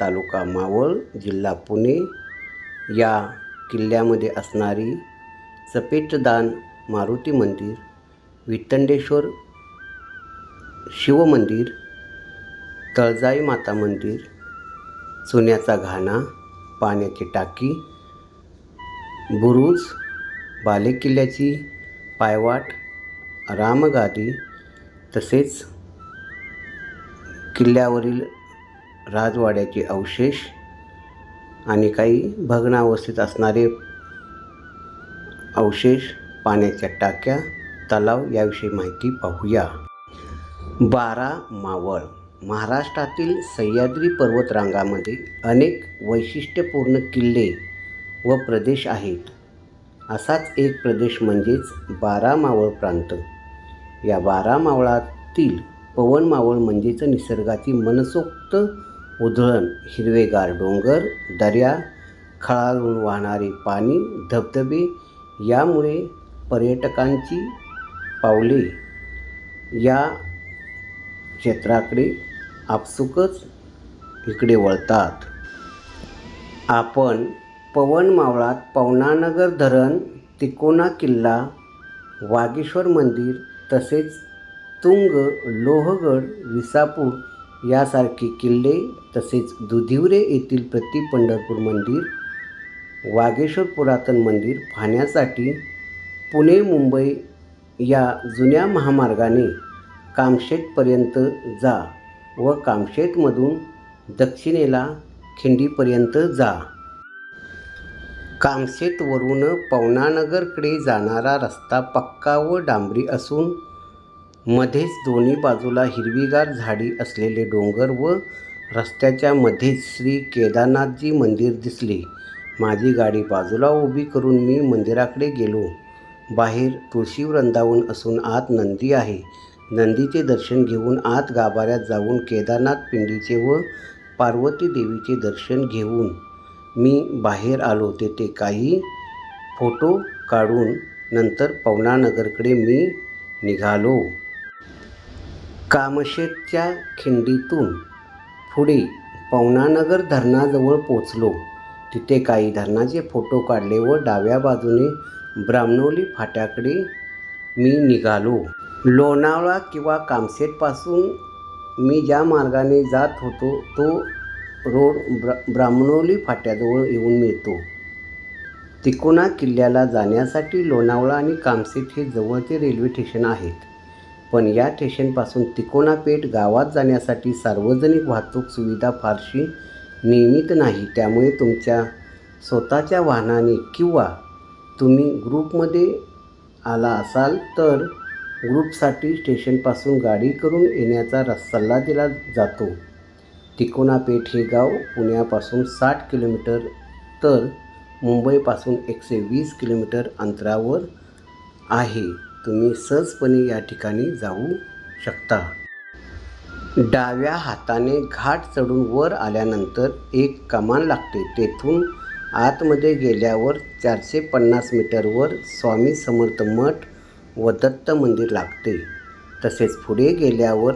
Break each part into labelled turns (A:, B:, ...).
A: तालुका मावळ जिल्हा पुणे. या किल्ल्यामध्ये असणारी सपेटदान मारुती मंदिर वितंडेश्वर शिवमंदिर तळजाई माता मंदिर सोन्याचा घाणा पाण्याची टाकी बुरुज बालेकिल्ल्याची पायवाट रामगादी तसेच किल्ल्यावरील राजवाड्याचे अवशेष आणि काही भग्नावस्थेत असणारे अवशेष पाण्याच्या टाक्या तलाव याविषयी माहिती पाहूया. बारा मावळ. महाराष्ट्रातील सह्याद्री पर्वतरांगामध्ये अनेक वैशिष्ट्यपूर्ण किल्ले व प्रदेश आहेत. असाच एक प्रदेश म्हणजेच बारा मावळ प्रांत. या बारा मावळातील पवन मावळ म्हणजेच निसर्गाची मनसोक्त उधळण हिरवेगार डोंगर दर्या खळाळून वाहणारे पाणी धबधबे यामुळे पर्यटकांची पावले या क्षेत्राकडे आपसुकच इकडे वळतात. आपण पवन मावळात पवनानगर धरण तिकोना किल्ला वागेश्वर मंदिर तसेच तुंग लोहगड विसापूर यासारखे किल्ले तसेच दुधिवरे येथील प्रति पंढरपूर मंदिर वागेश्वर पुरातन मंदिर पाहण्यासाठी पुणे मुंबई या जुन्या महामार्गाने कामशेतपर्यंत जा व कामशेतमधून दक्षिणेला खिंडीपर्यंत जा. कामशेतवरून पवनानगरकडे जाणारा रस्ता पक्का व डांबरी असून मध्येच दोन्ही बाजूला हिरवीगार झाडी असलेले डोंगर व रस्त्याच्या मध्येच श्री केदारनाथजी मंदिर दिसले. माझी गाडी बाजूला उभी करून मी मंदिराकडे गेलो. बाहेर तुळशी वृंदावन असून आत नंदी आहे. नंदीचे दर्शन घेऊन आत गाभाऱ्यात जाऊन केदारनाथ पिंडीचे व पार्वती देवीचे दर्शन घेऊन मी बाहेर आलो. तेथे काही फोटो काढून नंतर पवनानगरकडे मी निघालो. कामशेतच्या खिंडीतून पुढे पवनानगर धरणाजवळ पोचलो. तिथे काही धरणाचे फोटो काढले व डाव्या बाजूने ब्राह्मणोली फाट्याकडे मी निघालो. लोणावळा किंवा कामशेतपासून मी ज्या मार्गाने जात होतो तो रोड ब्रा ब्राह्मणोली फाट्याजवळ येऊन मिळतो. तिकोना किल्ल्याला जाण्यासाठी लोणावळा आणि कामशेत हे जवळचे रेल्वे स्टेशन आहेत. पण या स्टेशनपासून तिकोणापेठ गावात जाण्यासाठी सार्वजनिक वाहतूक सुविधा फारशी नियमित नाही. त्यामुळे तुमच्या स्वतःच्या वाहनाने किंवा तुम्ही ग्रुपमध्ये आला असाल तर ग्रुपसाठी स्टेशनपासून गाडी करून येण्याचा रस सल्ला दिला जातो. तिकोणापेठ हे गाव पुण्यापासून साठ किलोमीटर तर मुंबईपासून एकशे वीस किलोमीटर अंतरावर आहे. तुम्ही सहजपणे या ठिकाणी जाऊ शकता. डाव्या हाताने घाट चढून वर आल्यानंतर एक कमान लागते. तेथून आतमध्ये गेल्यावर चारशे पन्नास मीटरवर स्वामी समर्थ मठ व दत्त मंदिर लागते. तसेच पुढे गेल्यावर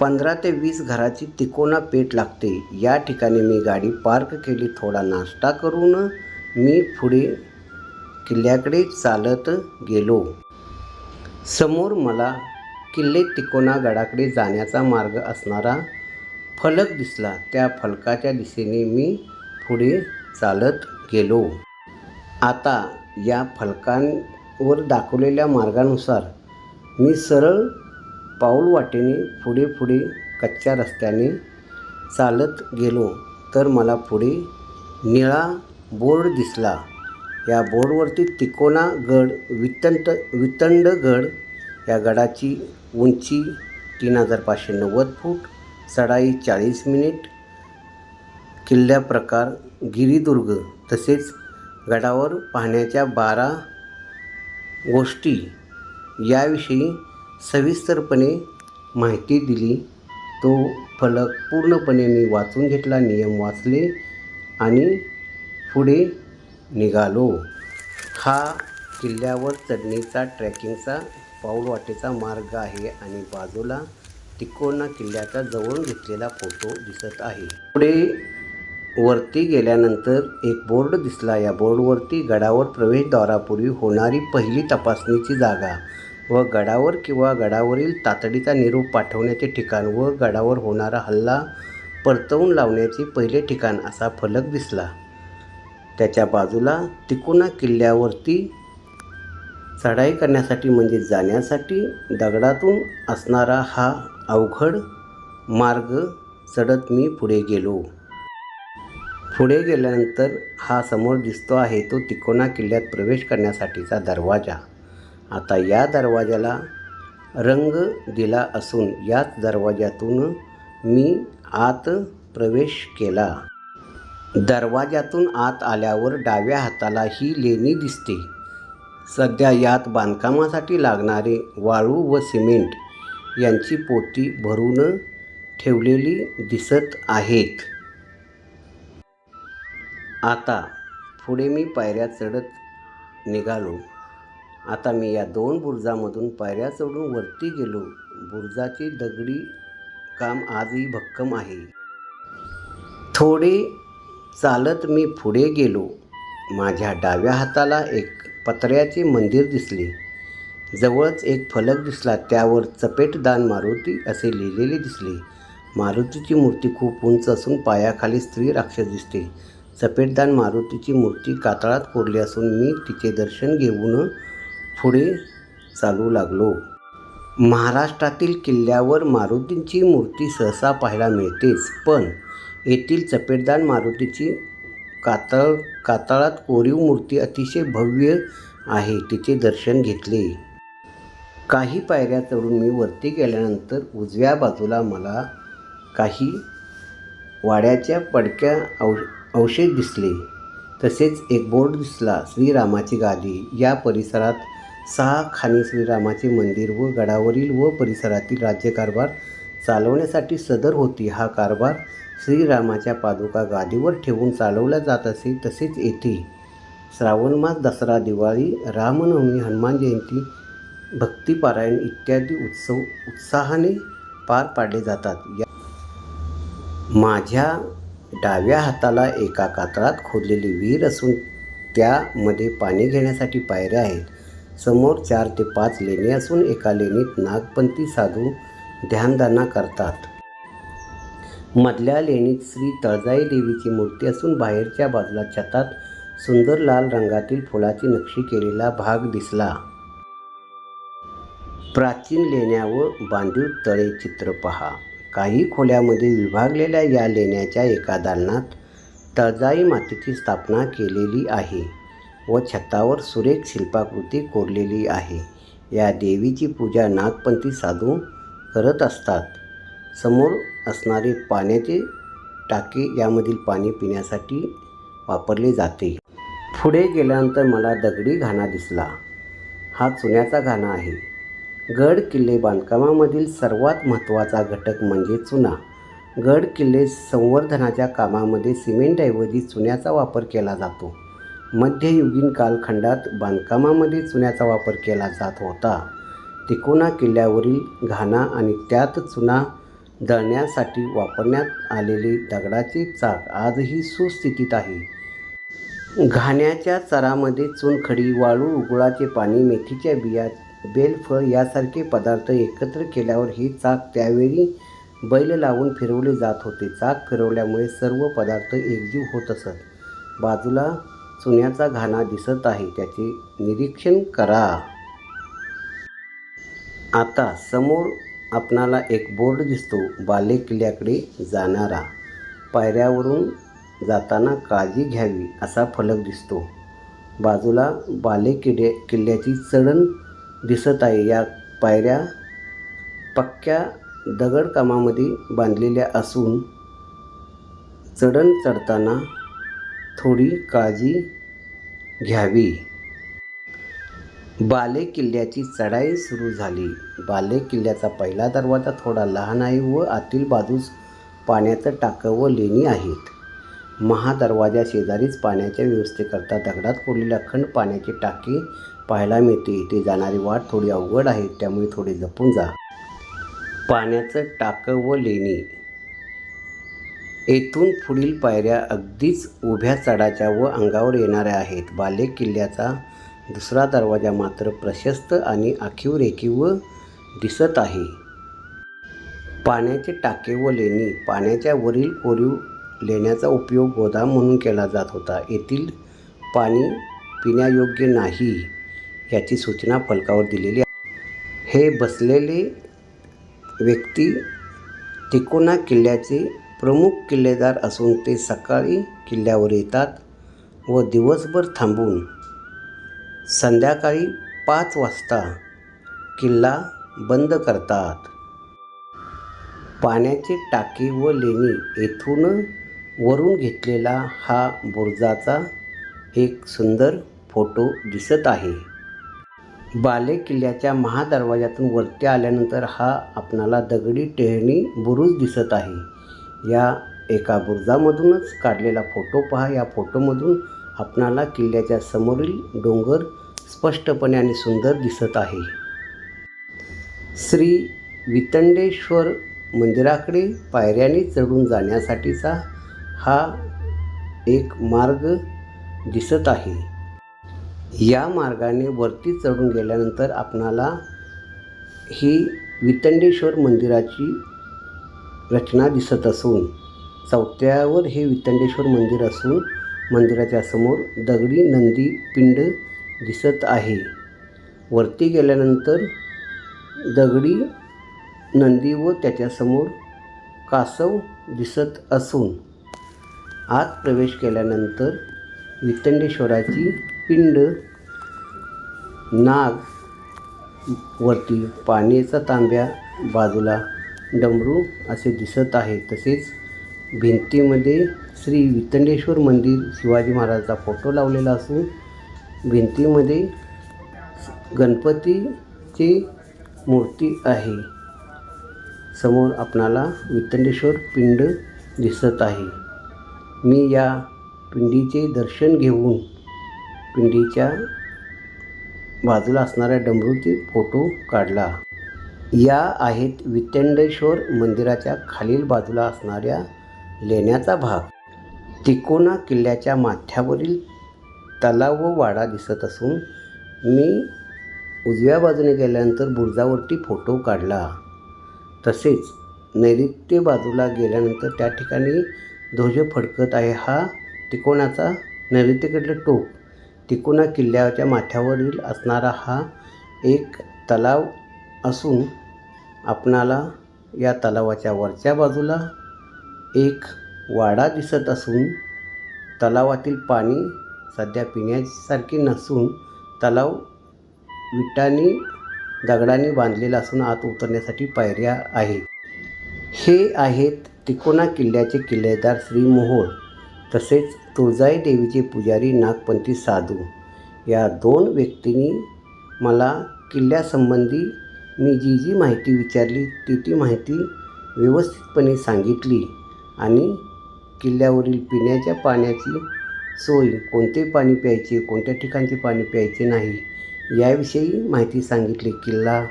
A: पंधरा ते वीस घराची तिकोना पेठ लागते. या ठिकाणी मी गाडी पार्क केली. थोडा नाश्ता करून मी पुढे किल्ल्याकडे चालत गेलो. समोर मला किल्ले तिकोना गडाकडे जाण्याचा मार्ग असणारा फलक दिसला. त्या फलकाच्या दिशेने मी पुढे चालत गेलो. आता या फलकांवर दाखवलेल्या मार्गानुसार मी सरळ पाऊल वाटेने पुढे पुढे कच्च्या रस्त्याने चालत गेलो. तर मला पुढे निळा बोर्ड दिसला. या बोर्डवरती तिकोना गड वितंत वितंडगड या गडाची उंची तीन हजार पाचशे नव्वद फूट चढाई चाळीस मिनिट किल्ल्या प्रकार गिरिदुर्ग तसेच गडावर पाहण्याच्या बारा गोष्टी याविषयी सविस्तरपणे माहिती दिली. तो फलक पूर्णपणे मी वाचून घेतला नियम वाचले आणि पुढे निघालो. हा किल्ल्यावर चढणीचा ट्रेकिंगचा पाऊलवाटेचा मार्ग आहे आणि बाजूला तिकोना किल्ल्याचा जवळून घेतलेला फोटो दिसत आहे. पुढे वरती गेल्यानंतर एक बोर्ड दिसला. या बोर्डवरती गडावर प्रवेशद्वारापूर्वी होणारी पहिली तपासणीची जागा व गडावर किंवा गडावरील तातडीचा निरोप पाठवण्याचे ठिकाण व गडावर होणारा हल्ला परतवून लावण्याचे पहिले ठिकाण असा फलक दिसला. त्याच्या बाजूला तिकोना किल्ल्यावरती चढाई करण्यासाठी म्हणजे जाण्यासाठी दगडातून असणारा हा अवघड मार्ग चढत मी पुढे गेलो. पुढे गेल्यानंतर हा समोर दिसतो आहे तो तिकोना किल्ल्यात प्रवेश करण्यासाठीचा दरवाजा. आता या दरवाजाला रंग दिला असून याच दरवाज्यातून मी आत प्रवेश केला. दरवाज्यातून आत आल्यावर डाव्या हाताला ही लेणी दिसते. सध्या यात बांधकामासाठी लागणारे वाळू व सिमेंट यांची पोती भरून ठेवलेली दिसत आहेत. आता पुढे मी पायऱ्या चढत निघालो. आता मी या दोन बुरजामधून पायऱ्या चढून वरती गेलो. बुरजाची दगडी काम आजही भक्कम आहे. थोडे चालत मी पुढे गेलो. माझ्या डाव्या हाताला एक पत्र्याचे मंदिर दिसले. जवळच एक फलक दिसला. त्यावर चपेटदान मारुती असे लिहिलेले दिसले. मारुतीची मूर्ती खूप उंच असून पायाखाली स्त्री राक्षस दिसते. चपेटदान मारुतीची मूर्ती कातळात कोरली असून मी तिचे दर्शन घेऊन पुढे चालू लागलो. महाराष्ट्रातील किल्ल्यावर मारुतींची मूर्ती सहसा पाहायला मिळतेच पण येथील चपेटदार मारुतीची कातळ कातळात कोरीव मूर्ती अतिशय भव्य आहे तिचे दर्शन घेतले. काही पायऱ्या चढून मी वरती गेल्यानंतर उजव्या बाजूला मला काही वाड्याच्या पडक्या औ अवशेष दिसले. तसेच एक बोर्ड दिसला श्रीरामाची गादी. या परिसरात सहा खाणी श्रीरामाचे मंदिर व गडावरील व परिसरातील राज्यकारभार चालवण्यासाठी सदर होती. हा कारभार श्रीरामाच्या पादुका गादीवर ठेवून चालवला जात असे तसेच येथे श्रावण मास दसरा दिवाळी रामनवमी हनुमान जयंती भक्तिपारायण इत्यादी उत्सव उत्साहाने पार पाडले जातात. या माझ्या डाव्या हाताला एका कातळात खोदलेली विहीर असून त्यामध्ये पाणी घेण्यासाठी पायऱ्या आहेत. समोर चार ते पाच लेणी असून एका लेणीत नागपंथी साधू ध्यानधारणा करतात. मधल्या लेणीत श्री तळजाई देवीची मूर्ती असून बाहेरच्या बाजूला छतात सुंदर लाल रंगातील फुलाची नक्षी केलेला भाग दिसला. प्राचीन लेण्या व बांधीव तळे चित्र पहा. काही खोल्यामध्ये विभागलेल्या या लेण्याच्या एका दालनात तळजाई मातेची स्थापना केलेली आहे व छतावर सुरेख शिल्पाकृती कोरलेली आहे. या देवीची पूजा नागपंथी साधू करत असतात. समोर असणारे पाण्याचे टाकी यामधील पाणी पिण्यासाठी वापरले जाते. पुढे गेल्यानंतर मला दगडी घाणा दिसला. हा चुन्याचा घाणा आहे. गड किल्ले बांधकामामधील सर्वात महत्त्वाचा घटक म्हणजे चुना. गड किल्ले संवर्धनाच्या कामामध्ये सिमेंटऐवजी चुन्याचा वापर केला जातो. मध्ययुगीन कालखंडात बांधकामामध्ये चुन्याचा वापर केला जात होता. तिकोना किल्ल्यावरील घाणा आणि त्यात चुना दळण्यासाठी वापरण्यात आलेली दगडाची चाक आजही सुस्थितीत आहे. घाण्याच्या चरामध्ये चुनखडी वाळू उगुळाचे पाणी मेथीच्या बिया बेलफळ यासारखे पदार्थ एकत्र केल्यावर ही चाक त्यावेळी बैल लावून फिरवले जात होते. चाक फिरवल्यामुळे सर्व पदार्थ एकजीव होत असत. बाजूला चुन्याचा घाणा दिसत आहे. त्याचे निरीक्षण करा. आता समोर आपणाला एक बोर्ड दिसतो बाले किल्ल्याकडे जाणारा. पायऱ्यावरून जाताना काळजी घ्यावी असा फलक दिसतो. बाजूला बाले किडे किल्ल्याची चढण दिसत आहे. या पायऱ्या पक्क्या दगडकामामध्ये बांधलेल्या असून चढण चढताना थोडी काळजी घ्यावी. बाले किल्ल्याची चढाई सुरू झाली. बाले किल्ल्याचा पहिला दरवाजा थोडा लहान आहे व आतील बाजूस पाण्याचं टाकं व लेणी आहेत. महादरवाजा शेजारीच पाण्याच्या व्यवस्थेकरता दगडात कोरलेले अखंड पाण्याची टाकी पाहायला मिळते. इथे जाणारी वाट थोडी अवघड आहे त्यामुळे थोडी जपून जा. पाण्याचं टाकं व लेणी. येथून पुढील पायऱ्या अगदीच उभ्या चढाच्या व अंगावर येणाऱ्या आहेत. बाले किल्ल्याचा दुसरा दरवाजा मात्र प्रशस्त आणि आखीव रेखीव दिसत आहे. पाण्याचे टाके व लेणी पाण्याच्या वरील कोरीव लेण्याचा उपयोग गोदाम म्हणून केला जात होता. येथील पाणी पिण्यायोग्य नाही याची सूचना फलकावर दिलेली आहे. हे बसलेले व्यक्ती तिकोना किल्ल्याचे प्रमुख किल्लेदार असून ते सकाळी किल्ल्यावर येतात व दिवसभर थांबून संध्याकाळी पाच वाजता किल्ला बंद करतात. पाण्याचे टाकी व लेणी येथून वरून घेतलेला हा बुरुजाचा एक सुंदर फोटो दिसत आहे. बाले किल्ल्याच्या महादरवाजातून वरती आल्यानंतर हा आपणाला दगडी टेहणी बुरुज दिसत आहे. या एका बुरुजामधूनच काढलेला फोटो पहा. या फोटोमधून आपणाला किल्ल्याच्या समोरील डोंगर स्पष्टपणे आणि सुंदर दिसत आहे. श्री वितंडेश्वर मंदिराकडे पायऱ्याने चढून जाण्यासाठीचा हा एक मार्ग दिसत आहे. या मार्गाने वरती चढून गेल्यानंतर आपणाला ही वितंडेश्वर मंदिराची रचना दिसत असून चौथ्यावर हे वितंडेश्वर मंदिर असून मंदिराच्या समोर दगडी नंदी पिंड दिसत आहे. वरती गेल्यानंतर दगडी नंदी व त्याच्यासमोर कासव दिसत असून आत प्रवेश केल्यानंतर वितंडेश्वराची पिंड नाग वरती पाण्याचा तांब्या बाजूला डमरू असे दिसत आहे. तसेच भिंतीमध्ये श्री वितंडेश्वर मंदिर शिवाजी महाराजाचा फोटो लावलेला असून भिंतीमध्ये गणपतीची मूर्ती आहे. समोर आपणाला वितंडेश्वर पिंड दिसत आहे. मी या पिंडीचे दर्शन घेऊन पिंडीच्या बाजूला असणाऱ्या डमरूचे फोटो काढला. या आहेत वितंडेश्वर मंदिराच्या खालील बाजूला असणाऱ्या लेण्याचा भाग. तिकोना किल्ल्याच्या माथ्यावरील तलाव व वाडा दिसत असून मी उजव्या बाजूने गेल्यानंतर बुर्जावरती फोटो काढला. तसेच नैऋत्य बाजूला गेल्यानंतर त्या ठिकाणी ध्वज फडकत आहे. हा तिकोणाचा नैऋत्यकडलं टोक. तिकोना किल्ल्याच्या माथ्यावरील असणारा हा एक तलाव असून आपणाला या तलावाच्या वरच्या बाजूला एक वाडा दिसत असून तलावातील पाणी सध्या पिण्यासारखे नसून तलाव विटांनी दगडांनी बांधलेला असून आत उतरण्यासाठी पायऱ्या आहेत. हे आहेत तिकोना किल्ल्याचे किल्लेदार श्री मोहोळ तसेच तुळजाई देवीचे पुजारी नागपंथी साधू. या दोन व्यक्तींनी मला किल्ल्यासंबंधी मी जी जी माहिती विचारली ती ती माहिती व्यवस्थितपणे सांगितली आणि किल्ल्यावरील पिण्याच्या पाण्याची सोय कोणते पाणी प्यायचे कोणत्या ठिकाणचे पाणी प्यायचे नाही याविषयी माहिती सांगितली. किल्ला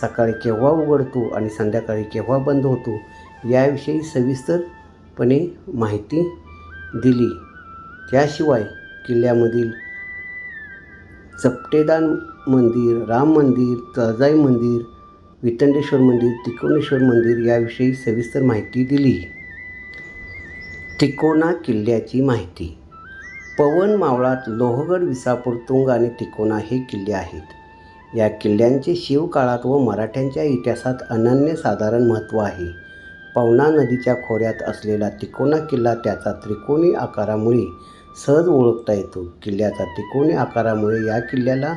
A: सकाळी केव्हा उघडतो आणि संध्याकाळी केव्हा बंद होतो याविषयी सविस्तरपणे माहिती दिली. त्याशिवाय किल्ल्यामधील चपटेदान मंदिर राम मंदिर तळजाई मंदिर वितंडेश्वर मंदिर तिकोणेश्वर मंदिर याविषयी सविस्तर माहिती दिली. तिकोना किल्ल्याची माहिती पवन मावळात लोहगड विसापूर तुंग आणि तिकोना हे किल्ले आहेत. या किल्ल्यांचे शिवकाळात व मराठ्यांच्या इतिहासात अनन्यसाधारण महत्त्व आहे. पवना नदीच्या खोऱ्यात असलेला तिकोना किल्ला त्याचा त्रिकोणी आकारामुळे सहज ओळखता येतो. किल्ल्याचा तिकोणी आकारामुळे या किल्ल्याला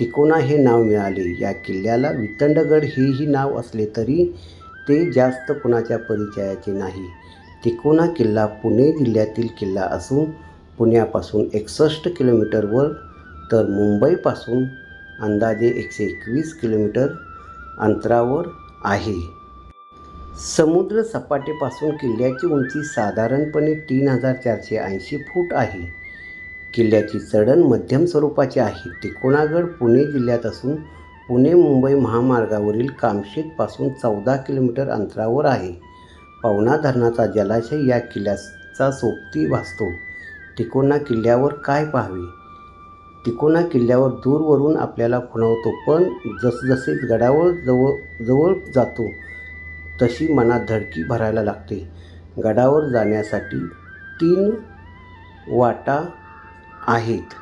A: तिकोना हे नाव मिळाले. या किल्ल्याला वितंडगड हेही नाव असले तरी ते जास्त कुणाच्या परिचयाचे नाही. तिकोना किल्ला पुणे जिल्ह्यातील किल्ला असून पुण्यापासून एकसष्ट किलोमीटरवर तर मुंबईपासून अंदाजे एकशे एकवीस किलोमीटर अंतरावर आहे. समुद्र सपाटीपासून किल्ल्याची उंची साधारणपणे तीन हजार चारशे ऐंशी फूट आहे. किल्ल्याची चढण मध्यम स्वरूपाची आहे. तिकोणागड पुणे जिल्ह्यात असून पुणे मुंबई महामार्गावरील कामशेतपासून चौदा किलोमीटर अंतरावर आहे. पवना धरणाचा जलाशय या किल्ल्याचा सोबती भासतो तिकोना किल्ल्यावर काय पाहावे? तिकोना किल्ल्यावर दूरवरून आपल्याला खुणावतो पण जसजसे गडावर जवळ जवळ जातो तशी मनात धडकी भरायला लागते. गडावर जाण्यासाठी तीन वाटा आहेत.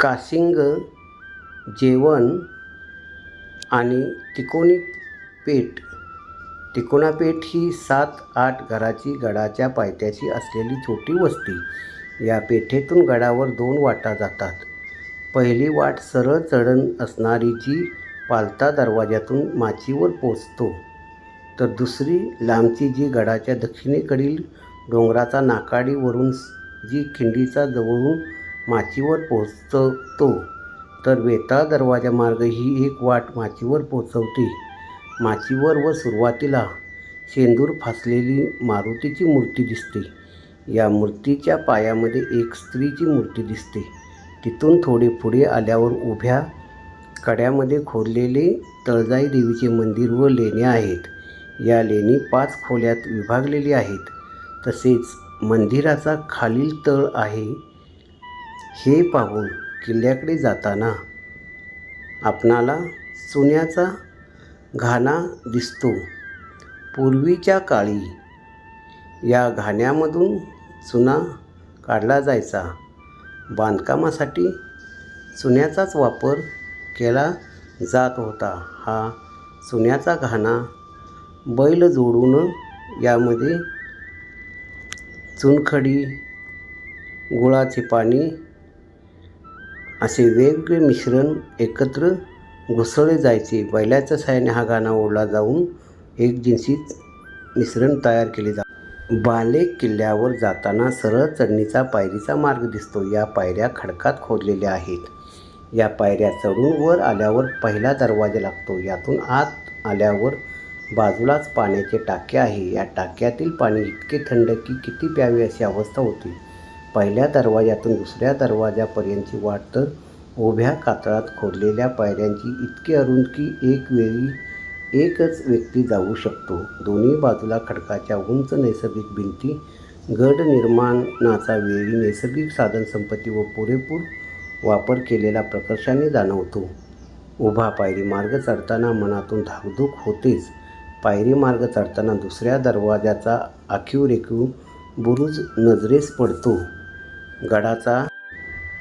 A: काशिंग जेवण आणि तिकोणी पेठ तिकोणा पेठ ही सात आठ घराची गडाच्या पायथ्याशी असलेली छोटी वस्ती. या पेठेतून गडावर दोन वाटा जातात. पहिली वाट सरळ चढण असणारी जी पालता दरवाज्यातून माचीवर पोचतो. तर दुसरी लांबची जी गडाच्या दक्षिणेकडील डोंगराचा नाकाडीवरून जी खिंडीचा जवळून माचीवर पोचतो. तर वेताळ दरवाजा मार्ग ही एक वाट माचीवर पोचवते. माचीवर व सुरुवातीला शेंदूर फासलेली मारुतीची मूर्ती दिसते. या मूर्तीच्या पायामध्ये एक स्त्रीची मूर्ती दिसते. तिथून थोडे पुढे आल्यावर उभ्या कड्यामध्ये खोदलेले तळजाई देवीचे मंदिर व लेण्या आहेत. या लेणी पाच खोल्यात विभागलेली आहेत. तसेच मंदिराचा खालील तळ आहे. हे पाहून किल्ल्याकडे जाताना आपणाला सोन्याचा घाणा दिसतो. पूर्वीच्या काळी या घाण्यामधून चुना काढला जायचा. बांधकामासाठी चुन्याचाच वापर केला जात होता. हा चुन्याचा घाणा बैल जोडून यामध्ये चुनखडी गुळाचे पाणी असे वेगवेगळे मिश्रण एकत्र घुसळले जायचे. बैलाच्या सहाय्याने हा गाणा ओढला जाऊन एक जिन्सीत मिश्रण तयार केले जा बाले किल्ल्यावर जाताना सरळ चढणीचा पायरीचा मार्ग दिसतो. या पायऱ्या खडकात खोदलेल्या आहेत. या पायऱ्या चढून वर आल्यावर पहिला दरवाजा लागतो. यातून आत आल्यावर बाजूलाच पाण्याचे टाके आहे. या टाक्यातील पाणी इतके थंड की किती प्यावे अशी अवस्था होती. पहिल्या दरवाज्यातून दुसऱ्या दरवाजापर्यंतची वाट तर उभ्या कातळात खोदलेल्या पायऱ्यांची इतकी अरुंद की एक वेळी एकच व्यक्ती जाऊ शकतो. दोन्ही बाजूला खडकाच्या उंच नैसर्गिक भिंती गड निर्माणाचा वेळी नैसर्गिक साधनसंपत्ती व पुरेपूर वापर केलेला प्रकर्षाने जाणवतो. उभा पायरी मार्ग चढताना मनातून धाकधूक होतेच. पायरी मार्ग चढताना दुसऱ्या दरवाजाचा आखीव रेखीव बुरुज नजरेस पडतो. गडाचा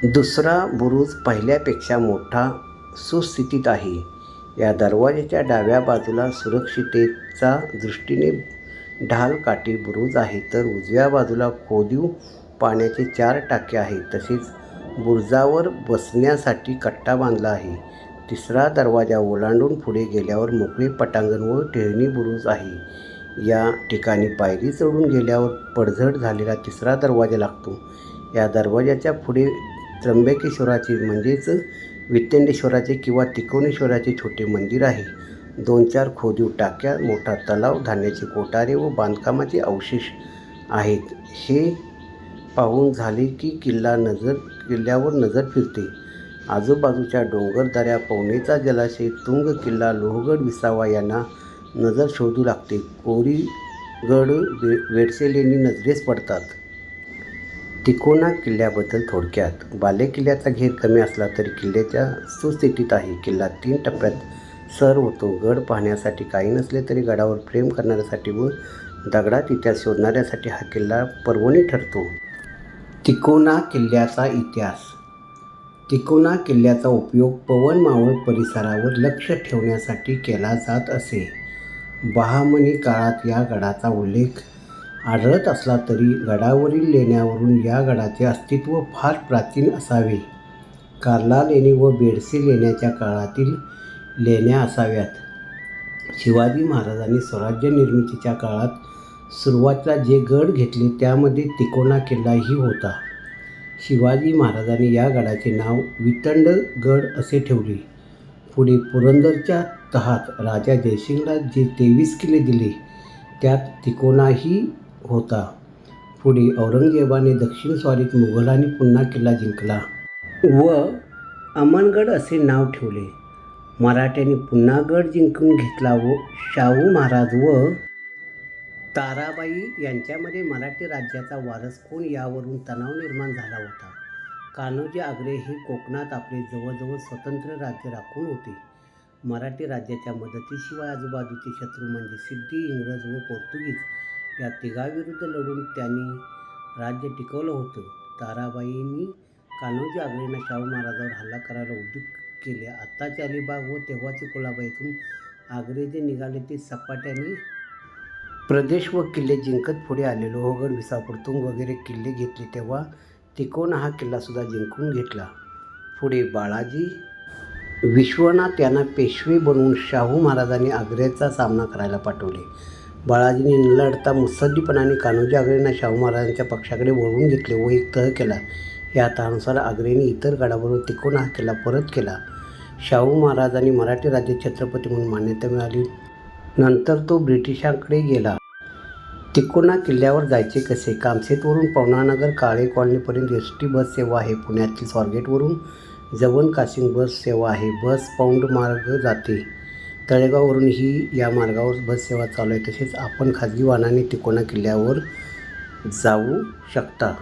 A: दुसरा बुरुज पहिल्यापेक्षा मोठा सुस्थितीत आहे. या दरवाजाच्या डाव्या बाजूला सुरक्षितेचा दृष्टीने ढाल काठी बुरुज आहे. तर उजव्या बाजूला खोदीव पाण्याचे चार टाके आहेत. तसेच बुरुजावर बसण्यासाठी कट्टा बांधला आहे. तिसरा दरवाजा ओलांडून पुढे गेल्यावर मोकळे पटांगण व टेहणी बुरुज आहे. या ठिकाणी पायरी चढून गेल्यावर पडझड झालेला तिसरा दरवाजा लागतो. या दरवाजाच्या पुढे त्र्यंबकेश्वराचे म्हणजेच वित्तेंडेश्वराचे किंवा तिकोणेश्वराचे छोटे मंदिर आहे. दोन चार खोदीव टाक्या मोठा तलाव धान्याचे कोठारे व बांधकामाचे अवशेष आहेत. हे पाहून झाले की किल्ला नजर किल्ल्यावर नजर फिरते. आजूबाजूच्या डोंगरदऱ्या पवनेचा जलाशय तुंग किल्ला लोहगड विसावा यांना नजर शोधू लागते. कोरीगड वे वेडसेलेनी नजरेस पडतात. तिकोना किल्ल्याबद्दल थोडक्यात. बाले किल्ल्याचा घेर कमी असला तरी किल्ल्याच्या सुस्थितीत आहे. किल्ला तीन टप्प्यात सर होतो. गड पाहण्यासाठी काही नसले तरी गडावर प्रेम करणाऱ्यासाठी व दगडात इतिहास शोधणाऱ्यासाठी हा किल्ला पर्वणी ठरतो. तिकोना किल्ल्याचा इतिहास. तिकोना किल्ल्याचा उपयोग पवन मावळ परिसरावर लक्ष ठेवण्यासाठी केला जात असे. बहामनी काळात या गडाचा उल्लेख आढळत असला तरी गडावरील लेण्यावरून या गडाचे अस्तित्व फार प्राचीन असावे. कार्ला लेणी व बेडसे लेण्याच्या काळातील लेण्या असाव्यात. शिवाजी महाराजांनी स्वराज्य निर्मितीच्या काळात सुरुवातीला जे गड घेतले त्यामध्ये तिकोणा किल्लाही होता. शिवाजी महाराजांनी या गडाचे नाव वितंड गड असे ठेवले. पुढे पुरंदरच्या तहात राजा जयसिंगला जे तेवीस किल्ले दिले त्यात तिकोणाही होता. पुढे औरंगजेबाने दक्षिण स्वारीत मुघलांनी पुन्हा किल्ला जिंकला व अमनगड असे नाव ठेवले. मराठ्यांनी पुन्हा गड जिंकून घेतला व शाहू महाराज व ताराबाई यांच्यामध्ये मराठी राज्याचा वारस कोण यावरून तणाव निर्माण झाला होता. कान्होजी आग्रे हे कोकणात आपले जवळजवळ स्वतंत्र राज्य राखून होते. मराठी राज्याच्या मदतीशिवाय आजूबाजूचे शत्रू म्हणजे सिद्धी इंग्रज व पोर्तुगीज या तिघाविरुद्ध लढून त्यांनी राज्य टिकवलं होतं. ताराबाईंनी कान्होजी आग्रेंना शाहू महाराजावर हल्ला करायला उद्युक्त केले. आत्ताचे अलिबाग व तेव्हाचे कुलाबा येथून आग्रे जे निघाले ते सपाट्याने प्रदेश व किल्ले जिंकत पुढे आले लोहगड विसापुरतुंग वगैरे किल्ले घेतले तेव्हा तिकोना हा किल्लासुद्धा जिंकून घेतला. पुढे बाळाजी विश्वनाथ यांना पेशवे बनवून शाहू महाराजांनी आग्र्याचा सामना करायला पाठवले. बाळाजीने न लढता मुत्सद्दीपणाने कान्होजी आगरेंना शाहू महाराजांच्या पक्षाकडे वळवून घेतले व एक तह केला. या तहानुसार आग्रेने इतर गडाबरोबर तिकोना हा किल्ला परत केला. शाहू महाराजांनी मराठी राज्य छत्रपती म्हणून मान्यता मिळाली. नंतर तो ब्रिटिशांकडे गेला. तिकोना किल्ल्यावर जायचे कसे? कामशेतवरून पवनानगर काळे कॉलनीपर्यंत एस टी बस सेवा आहे. पुण्यातील स्वारगेटवरून जवन कासिंग बस सेवा आहे. बस पौंड मार्ग जाते. तळेगाववरून ही या मार्गावर बससेवा चालू आहे. तसेच आपण खाजगी वाहनाने तिकोना किल्ल्यावर जाऊ शकता.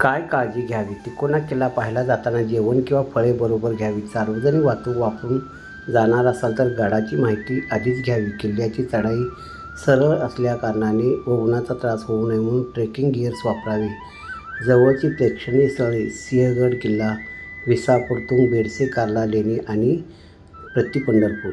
A: काय काळजी घ्यावी? तिकोना किल्ला पाहायला जाताना जेवण किंवा फळे बरोबर घ्यावी. सार्वजनिक वाहतूक वापरून जाणार असाल तर गडाची माहिती आधीच घ्यावी. किल्ल्याची चढाई सरळ असल्या कारणाने व उन्हाचा त्रास होऊ नये म्हणून ट्रेकिंग गिअर्स वापरावे. जवळची प्रेक्षणीय स्थळे सिंहगड किल्ला विसापूर तुंग बेडसे कार्ला लेणी आणि प्रतिपंढरपूर